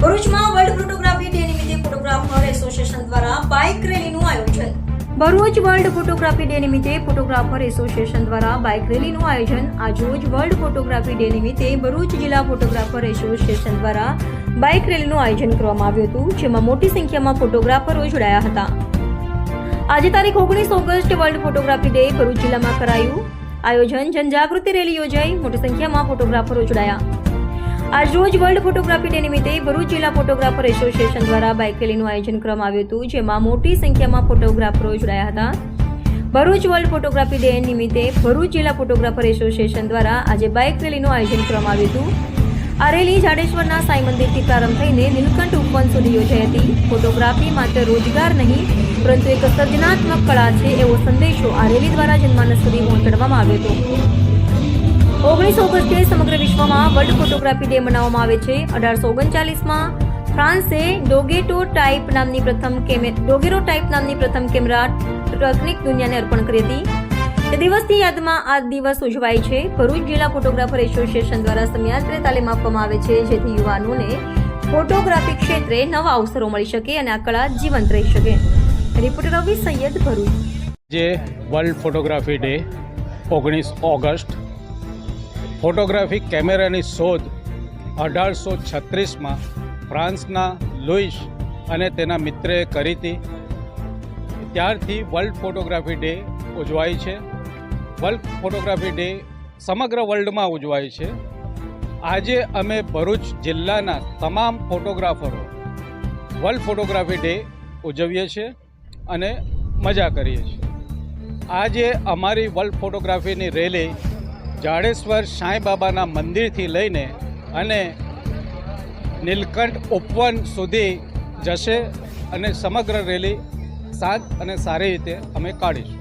ભરૂચમાં world photography day નિમિત્તે photographer association દ્વારા બાઇક રેલીનું આયોજન. ભરૂચ વર્લ્ડ ફોટોગ્રાફી ડે નિમિત્તે ફોટોગ્રાફર એસોસિએશન દ્વારા બાઇક રેલીનું આયોજન. આજરોજ વર્લ્ડ ફોટોગ્રાફી ડે નિમિત્તે ભરૂચ જિલ્લા ફોટોગ્રાફર એસોસિએશન દ્વારા બાઇક રેલીનું આયોજન કરવામાં આવ્યું હતું, જેમાં મોટી સંખ્યામાં ફોટોગ્રાફરો જોડાયા હતા. આજે તારીખ ઓગણીસ August world photography day Bharuch જિલ્લામાં કરાયું. આયોજન જનજાગૃતિ રેલી યોજાઈ, મોટી સંખ્યામાં ફોટોગ્રાફરો જોડાયા. આજ રોજ વર્લ્ડ ફોટોગ્રાફી ડે નિમિત્તે ભરૂચ જિલ્લા ફોટોગ્રાફર એસોસિએશન દ્વારા બાઇક રેલીનું આયોજન કરવામાં આવ્યું હતું, જેમાં મોટી સંખ્યામાં ફોટોગ્રાફરો જોડાયા હતા. ભરૂચ વર્લ્ડ ફોટોગ્રાફી ડે નિમિત્તે ભરૂચ જિલ્લા ફોટોગ્રાફર એસોસિએશન દ્વારા આજે બાઇક રેલીનું આયોજન કરવામાં આવ્યું હતું. આ રેલી જાડેશ્વરના સાંઈ મંદિરથી પ્રારંભ થઈને નીલકંઠ ઉપવન સુધી યોજાઈ હતી. ફોટોગ્રાફી માત્ર રોજગાર નહીં, પરંતુ એક સર્જનાત્મક કળા છે એવો સંદેશો આ રેલી દ્વારા જનમાનસ સુધી પહોંચાડવામાં આવ્યો હતો. ઓગણીસ ઓગસ્ટે સમગ્ર વિશ્વમાં વર્લ્ડ ફોટોગ્રાફી ડે મનાવવામાં આવે છે. અઢારસો ઓગણચાલીસમાં ફ્રાન્સે ડોગેટો ટાઈપ નામની પ્રથમ ડોગેરો ટાઈપ નામની પ્રથમ કેમેરા તકનીક દુનિયાને અર્પણ કરી હતી. તે દિવસની યાદમાં આ દિવસ ઉજવાય છે. ભરૂચ જિલ્લા ફોટોગ્રાફર એસોસિએશન દ્વારા સમયાંતરે તાલીમ આપવામાં આવે છે, જેથી યુવાનોને ફોટોગ્રાફી ક્ષેત્રે નવા અવસરો મળી શકે અને આ કળા જીવંત રહી શકે. રિપોર્ટર રવિ સૈયદ ભરૂચ. જે વર્લ્ડ ફોટોગ્રાફી ડે ઓગણીસ ઓગસ્ટ ફોટોગ્રાફી કેમેરાની શોધ અઢારસો છત્રીસમાં ફ્રાન્સના લુઈસ અને તેના મિત્રએ કરી હતી. ત્યારથી વર્લ્ડ ફોટોગ્રાફી ડે ઉજવાય છે. વર્લ્ડ ફોટોગ્રાફી ડે સમગ્ર વર્લ્ડમાં ઉજવાય છે. આજે અમે ભરૂચ જિલ્લાના તમામ ફોટોગ્રાફરો વર્લ્ડ ફોટોગ્રાફી ડે ઉજવીએ છીએ અને મજા કરીએ છીએ. આજે અમારી વર્લ્ડ ફોટોગ્રાફીની રેલી જાડેશ્વર સાંઈ બાબાના મંદિરથી લઈને અને નીલકંઠ ઉપવન સુધી જશે અને સમગ્ર રેલી શાંત અને સારી રીતે અમે કાઢીશું.